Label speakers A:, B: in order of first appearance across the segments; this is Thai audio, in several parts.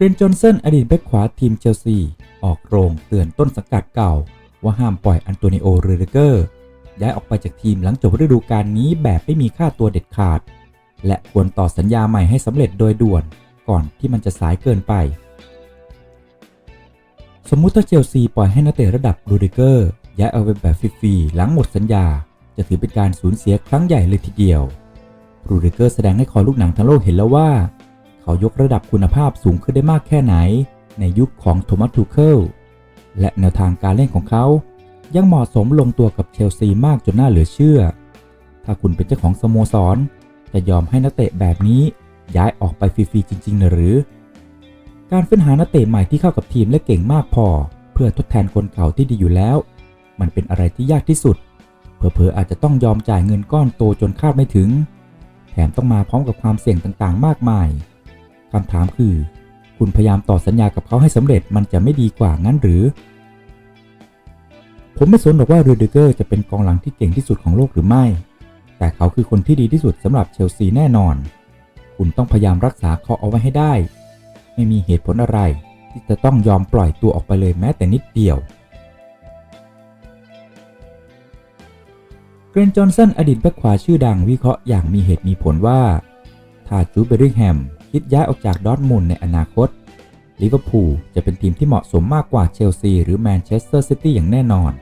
A: เกรนจอนสันอดีตแบ็คขวาทีมเชลซี ออกโรงเตือนต้นสังกัดเก่า ว่าห้ามปล่อยอันโตนิโอเรเดเกอร์ย้ายออกไปจากทีมหลังจบฤดูกาลนี้แบบไม่มีค่าตัวเด็ดขาด และควรต่อสัญญาใหม่ให้สำเร็จโดยด่วนก่อนที่มันจะสายเกินไป สมมุติถ้าเชลซีปล่อยให้นักเตะระดับรูดิเกอร์ย้ายเอาไปแบบฟรีๆหลังหมดสัญญา จะถือเป็นการสูญเสียครั้งใหญ่เลยทีเดียวรูดิเกอร์แสดงให้คอลูกหนังทั้งโลกเห็นแล้วว่า เขายกระดับคุณภาพสูงขึ้นได้มากแค่ไหน ในยุคของโทมัสทูเคิลและแนวทางการเล่นของเขายังเหมาะสมลงตัวกับเชลซีมากจนน่าเหลือเชื่อ ถ้าคุณเป็นเจ้าของสโมสร จะยอมให้นักเตะแบบนี้ย้ายออกไปฟรีๆจริงๆหรือ การเฟ้นหานักเตะใหม่ที่เข้ากับทีมและเก่งมากพอ เพื่อทดแทนคนเก่าที่ดีอยู่แล้ว มันเป็นอะไรที่ยากที่สุด เผลอๆอาจจะต้องยอมจ่ายเงินก้อนโตจนคาดไม่ถึง แถมต้องมาพร้อมกับความเสี่ยงต่างๆ มากมาย คำถามคือ คุณพยายามต่อสัญญากับเขาให้สำเร็จมันจะไม่ดีกว่างั้นหรือ ผมไม่สนหรอกว่ารูดิเกอร์จะเป็นกองหลังที่เก่งที่สุดของโลกหรือไม่ แต่เขาคือคนที่ดีที่สุดสำหรับเชลซีแน่นอน คุณต้องพยายามรักษาเขาเอาไว้ให้ได้ ไม่มีเหตุผลอะไร ที่จะต้องยอมปล่อยตัวออกไปเลยแม้แต่นิดเดียวเกรนจอห์นสันอดีตแบ็คขวาชื่อดังวิเคราะห์อย่างมีเหตุมีผลว่า ถ้าจูเบอริงแฮม คิดย้ายออกจากดอร์ทมุนในอนาคตลิเวอร์พูลจะเป็นทีมที่เหมาะสมมากกว่าเชลซีหรือแมนเชสเตอร์ซิตี้อย่างแน่นอน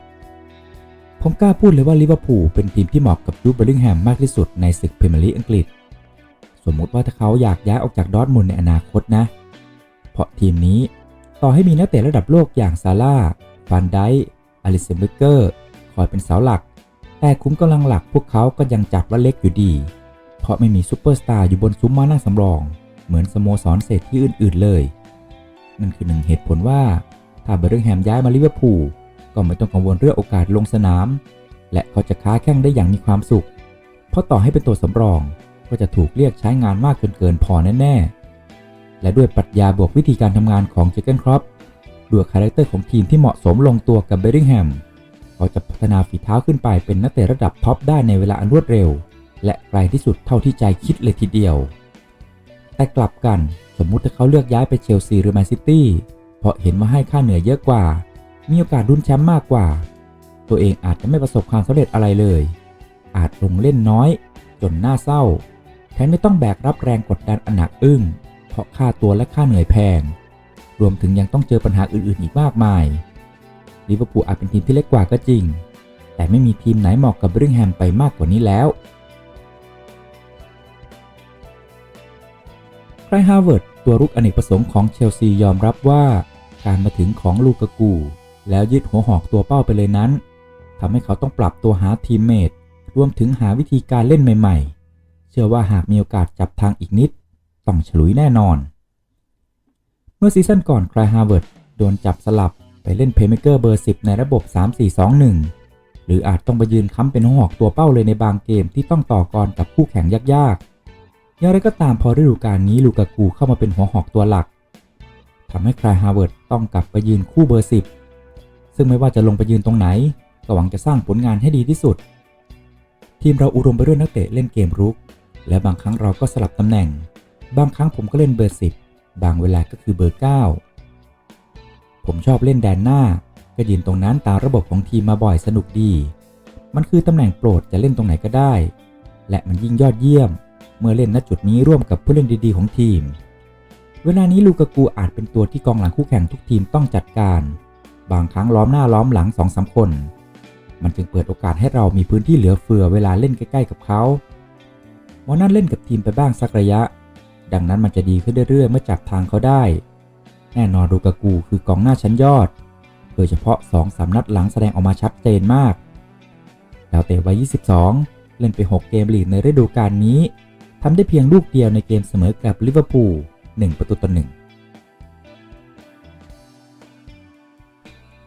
A: ผมกล้าพูดเลยว่าลิเวอร์พูลเป็นทีมที่เหมาะกับจูเบอริงแฮมมากที่สุดในศึกพรีเมียร์ลีกอังกฤษ สมมุติว่าถ้าเขาอยากย้ายออกจากดอร์ทมุนในอนาคตนะ เพราะทีมนี้ต่อให้มีนักเตะระดับโลกอย่างซาร่าฟานไดอลิเซนเบเกอร์คอยเป็นเสาหลัก แต่คุ้มกำลังหลักพวกเขาก็ยังจัดว่าเล็กอยู่ดี เพราะไม่มีซูเปอร์สตาร์อยู่บนซุ้มม้านั่งสำรอง เหมือนสโมสรเศรษฐีอื่น ๆ เลย นั่นคือหนึ่งเหตุผลว่า ถ้าเบอร์เริงแฮมย้ายมาลิเวอร์พูลก็ไม่ต้องกังวลเรื่องโอกาสลงสนาม และเขาจะค้าแข่งได้อย่างมีความสุข เพราะต่อให้เป็นตัวสำรองก็จะถูกเรียกใช้งานมากจนเกินพอแน่ๆ และด้วยปรัชญาบวกวิธีการทำงานของเจเกนครอปด้วยคาแรคเตอร์ของทีมที่เหมาะสมลงตัวกับเบอร์ริงแฮมเขาจะพัฒนาฝีเท้าขึ้นไปเป็นนักเตะระดับท็อปได้ในเวลาอันรวดเร็ว และไกลที่สุดเท่าที่ใจคิดเลยทีเดียว แต่กลับกันสมมุติถ้าเขาเลือกย้ายไปเชลซีหรือแมนซิตี้เพราะเห็นว่าให้ค่าเหนื่อยเยอะกว่า มีโอกาสรุ่นแชมป์มากกว่า ตัวเองอาจจะไม่ประสบความสำเร็จอะไรเลย อาจลงเล่นน้อย จนน่าเศร้า แถมไม่ต้องแบกรับแรงกดดันอันหนักอึ้ง เพราะค่าตัวและค่าเหนื่อยแพง รวมถึงยังต้องเจอปัญหาอื่นๆอีกมากมายลิเวอร์พูลอาจเป็นทีมที่เล็กกว่าก็จริง แต่ไม่มีทีมไหนเหมาะกับบริงแฮมไปมากกว่านี้แล้ว ไรฮาร์เวิร์ดตัวรุกอเนกประสงค์ของเชลซียอมรับว่า การมาถึงของลูกากู แล้วยึดหัวหอกตัวเป้าไปเลยนั้นทำให้เขาต้องปรับตัวหาทีมเมทรวมถึงหาวิธีการเล่นใหม่ ๆ เชื่อว่าหากมีโอกาสจับทางอีกนิด ต้องฉลุยแน่นอน เมื่อซีซั่นก่อนไครฮาร์เวิร์ดโดนจับสลับไปเล่นเพย์เมเกอร์เบอร์ 10 ในระบบ 3-4-2-1 หรืออาจต้องไปยืนค้ำเป็นหัวหอกตัวเป้าเลยในบางเกมที่ต้องต่อกรกับคู่แข่งยากๆ อย่างไรก็ตามพอฤดูกาลนี้ลูกากูเข้ามาเป็นหัวหอกตัวหลักทำให้ไครฮาร์เวิร์ดต้องกลับไปยืนคู่เบอร์ 10 ซึ่งไม่ว่าจะลงไปยืนตรงไหน ก็หวังจะสร้างผลงานให้ดีที่สุด ทีมเราอุดมไปด้วยนักเตะเล่นเกมรุก และบางครั้งเราก็สลับตำแหน่ง บางครั้งผมก็เล่นเบอร์ 10 บางเวลาก็คือเบอร์ 9 ผมชอบเล่นแดนหน้า ก็ยืนตรงนั้นตามระบบของทีมมาบ่อยสนุกดี มันคือตำแหน่งโปรดจะเล่นตรงไหนก็ได้ และมันยิ่งยอดเยี่ยม เมื่อเล่นณจุดนี้ร่วมกับผู้เล่นดีๆของทีม เวลานี้ลูกากูอาจเป็นตัวที่กองหลังคู่แข่งทุกทีมต้องจัดการ บางครั้งล้อมหน้าล้อมหลังสองสาคน มันจึงเปิดโอกาสให้เรามีพื้นที่เหลือเฟือเวลาเล่นใกล้ ๆ กับเขาวันนั้นเล่นกับทีมไปบ้างสักระยะ ดังนั้นมันจะดีขึ้นเรื่อยๆเมื่อจับทางเขาได้ แน่นอนลูกากูคือกองหน้าชั้นยอด โดยเฉพาะ2อสานัดหลังแสดงออกมาชัดเจนมากดาวเตะวัย 22 เล่นไป 6 เกมลีกในฤดูกาลนี้ ทำได้เพียงลูกเดียวในเกมเสมอกับลิเวอร์พูล1ประตูต่อ1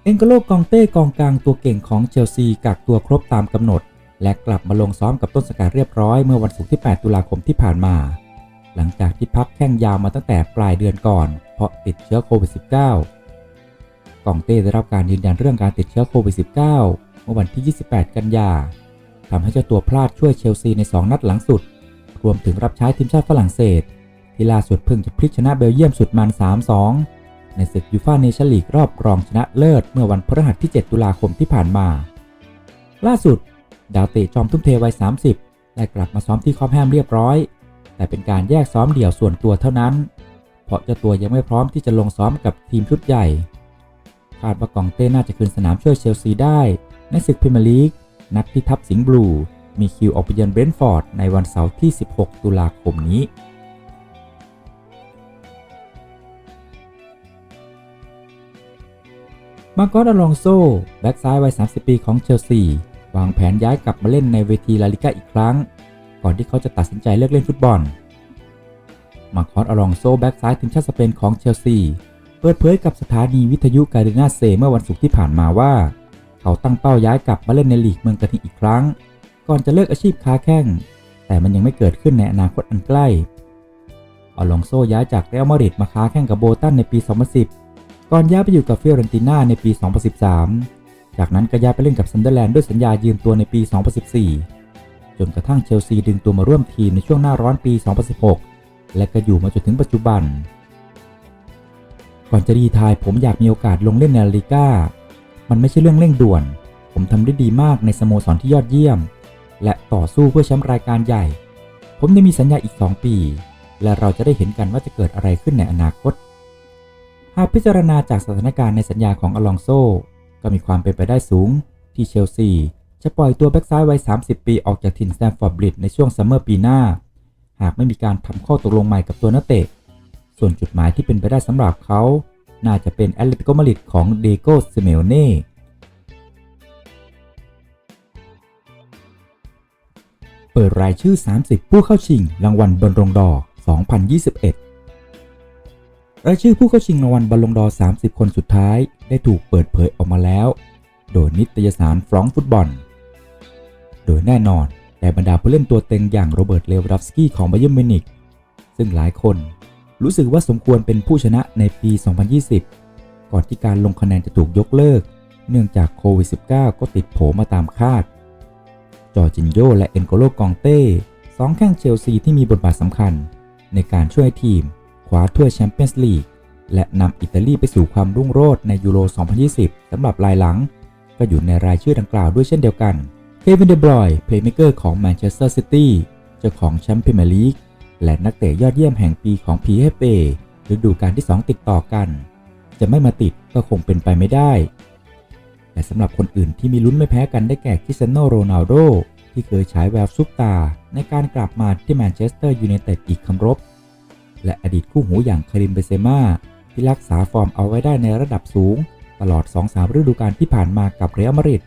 A: เอ็นโกโลกองเต้กองกลางตัวเก่งของเชลซีกักตัวครบตามกำหนด และกลับมาลงซ้อมกับต้นสังกัดเรียบร้อยเมื่อวันศุกร์ที่ 8 ตุลาคมที่ผ่านมา หลังจากที่พักแข้งยาวมาตั้งแต่ปลายเดือนก่อน เพราะติดเชื้อโควิด -19 กองเต้ได้รับการยืนยันเรื่องการติดเชื้อโควิด -19 เมื่อวันที่ 28 กันยาทำให้เจ้าตัวพลาดช่วยเชลซีใน 2 นัดหลังสุด รวมถึงรับใช้ทีมชาติฝรั่งเศส ที่ล่าสุดเพิ่งจะพลิกชนะเบลเยียมสุดมัน 3-2 ในศึกยูฟ่าเนชั่นลีกรอบรองชนะเลิศเมื่อวันพฤหัสที่ 7 ตุลาคมที่ผ่านมา ล่าสุด ดาวเตะจอมทุ่มเทวัย 30 ได้กลับมาซ้อมที่คอปแฮมเรียบร้อย แต่เป็นการแยกซ้อมเดี่ยวส่วนตัวเท่านั้น เพราะเจ้าตัวยังไม่พร้อมที่จะลงซ้อมกับทีมชุดใหญ่คาดว่ากองเต้น่าจะคืนสนามช่วยเชลซีได้ ในศึกพรีเมียร์ลีกนัดที่ทัพสิงห์บลู มีคิวออกไปเยือนเบรนท์ฟอร์ดในวันเสาร์ที่ 16 ตุลาคมนี้ มาโกอสอลองโซ แบ็กซ้ายวัย 30 ปีของเชลซี วางแผนย้ายกลับมาเล่นในเวทีลาลิก้าอีกครั้ง ก่อนที่เขาจะตัดสินใจเลิกเล่นฟุตบอล มาคอสอลองโซ แบ็กซ้ายทีมชาติสเปนของเชลซี เปิดเผยกับสถานีวิทยุการินาเซเมื่อวันศุกร์ที่ผ่านมาว่า เขาตั้งเป้าย้ายกลับมาเล่นในลีกเมืองกะทิอีกครั้ง ก่อนจะเลิกอาชีพค้าแข้ง แต่มันยังไม่เกิดขึ้นในอนาคตอันใกล้ อลองโซย้ายจากเรอัลมาดริดมาค้าแข่งกับโบตันในปี 2010 ก่อนย้ายไปอยู่กับฟิโอเรนติน่าในปี 2013 จากนั้นก็ย้ายไปเล่นกับซันเดอร์แลนด์ด้วยสัญญายืมตัวในปี 2014 จนกระทั่งเชลซีดึงตัวมาร่วมทีมในช่วงหน้าร้อนปี 2016 และก็อยู่มาจนถึงปัจจุบัน ก่อนจะรีทายผมอยากมีโอกาสลงเล่นในลาลิก้ามันไม่ใช่เรื่องเร่งด่วน ผมทำได้ดีมากในสโมสรที่ยอดเยี่ยม และต่อสู้เพื่อแชมป์รายการใหญ่ ผมยังมีสัญญาอีก 2 ปี และเราจะได้เห็นกันว่าจะเกิดอะไรขึ้นในอนาคต หากพิจารณาจากสถานการณ์ในสัญญาของอลองโซ ก็มีความเป็นไปได้สูง ที่เชลซีจะปล่อยตัวแบ็กซ้ายวัย 30 ปีออกจากถิ่นแซมฟอร์ดบริดในช่วงซัมเมอร์ปีหน้า หากไม่มีการทำข้อตกลงใหม่กับตัวนักเตะ ส่วนจุดหมายที่เป็นไปได้สำหรับเขา น่าจะเป็นแอตเลติโกมาดริดของเดโกเซเมโอเน่ ปิดรายชื่อ 30 ผู้เข้าชิง รางวัลบอลลงดอร์2021 รายชื่อผู้เข้าชิงรางวัลบอลลงดอร์30 คนสุดท้าย ได้ถูกเปิดเผยออกมาแล้ว โดยนิตยสารฟรองฟุตบอล โดยแน่นอนแต่บรรดาผู้เล่นตัวเต็งอย่างโรเบิร์ตเลวดอฟสกี้ของบาเยิร์มิวนิกซึ่งหลายคนรู้สึกว่าสมควรเป็นผู้ชนะในปี 2020 ก่อนที่การลงคะแนนจะถูกยกเลิก เนื่องจากโควิด -19 ก็ติดโผมาตามคาด จอร์จินโยและเอ็นโกโลกองเต้สองแข้งเชลซีที่มีบทบาทสำคัญ ในการช่วยทีมคว้าถ้วยแชมเปี้ยนส์ลีกและนำอิตาลีไปสู่ความรุ่งโรจน์ในยูโร 2020 สำหรับรายหลัง ก็อยู่ในรายชื่อดังกล่าวด้วยเช่นเดียวกัน เควินเดบรอยเพลย์เมเกอร์ของแมนเชสเตอร์ซิตี้เจ้าของแชมป์พรีเมียร์ลีกและนักเตะยอดเยี่ยมแห่งปีของ PFA ฤดูกาลที่ 2 ติดต่อกัน จะไม่มาติดก็คงเป็นไปไม่ได้ แต่สำหรับคนอื่นที่มีลุ้นไม่แพ้กันได้แก่คริสเตียโนโรนัลโดที่เคยฉายแววซุปตา ในการกลับมาที่แมนเชสเตอร์ยูไนเต็ดอีกคำรบ และอดีตคู่หูอย่างคาริมเบเซมาที่รักษาฟอร์มเอาไว้ได้ในระดับสูง ตลอด 2-3 ฤดูกาลที่ผ่านมากับเรอัลมาดริด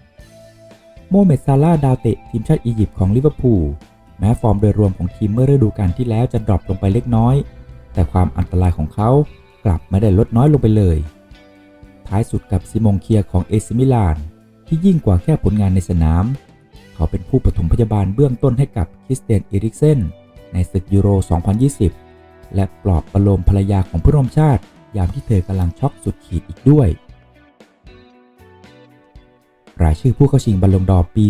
A: โมเมดซาลาดาวเตะทีมชาติอียิปต์ของลิเวอร์พูลแม้ฟอร์มโดยรวมของทีมเมื่อฤดูกาลที่แล้วจะดรอปลงไปเล็กน้อย แต่ความอันตรายของเขากลับไม่ได้ลดน้อยลงไปเลย ท้ายสุดกับซิมงเคียของเอซิมิลาน ที่ยิ่งกว่าแค่ผลงานในสนาม เขาเป็นผู้ปฐมพยาบาลเบื้องต้นให้กับคริสเตียนเอริกเซนในศึกยูโร 2020 และปลอบประโลมภรรยาของผู้ร่วมชาติยามที่เธอกำลังช็อกสุดขีดอีกด้วย รายชื่อผู้เข้าชิงบอลลงดอร์ปี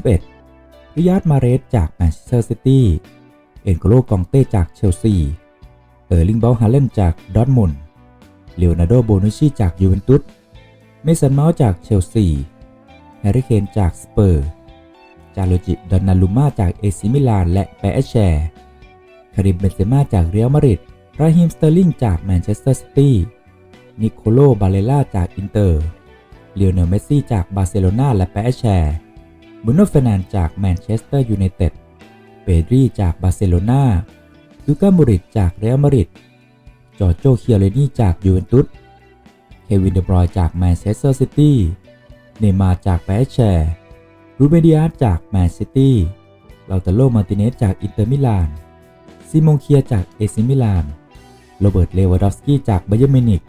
A: 2021 ริยาดมาเรสจากแมนเชสเตอร์ซิตี้ เอ็นโกโลกองเต้จากเชลซี เออร์ลิงเบลฮาเลนจากดอร์ทมุนด์ เลโอนาร์โดโบนุชีจากยูเวนตุส เมสันเมาส์จากเชลซี แฮร์รี่เคนจากสเปอร์ จาโลจิดอนนาลูมาจากเอซิมิลาน และแปเอชแชร์คาริมเบนเซม่าจากเรอัลมาดริดราฮิมสเตอร์ลิงจากแมนเชสเตอร์ซิตี้ นิโคโลบาเลล่าจากอินเตอร์ เลโอเนลเมสซี่จากบาร์เซโลนาและแปเอชแชร์บุโนเฟนันจากแมนเชสเตอร์ยูไนเต็ด เปดรีจากบาร์เซโลนาลูก้ามูริตจากเรอัลมาดริด จอร์โจเคียเรนี่จากยูเวนตุส เควินเดบรอยจากแมนเชสเตอร์ซิตี้ เนย์มาร์จากแปชแชร์รูเบดิอาสจากแมนซิตี้ ลาตาโลมาติเนสจากอินเตอร์มิลาน ซิมงเคียจากเอซิมิลาน โรเบิร์ต เลวาดอฟสกี้จากไบเยอร์มิวนิก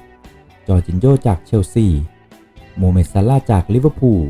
A: จอร์จินโยจากเชลซี โมเมซาลาจากลิเวอร์พูล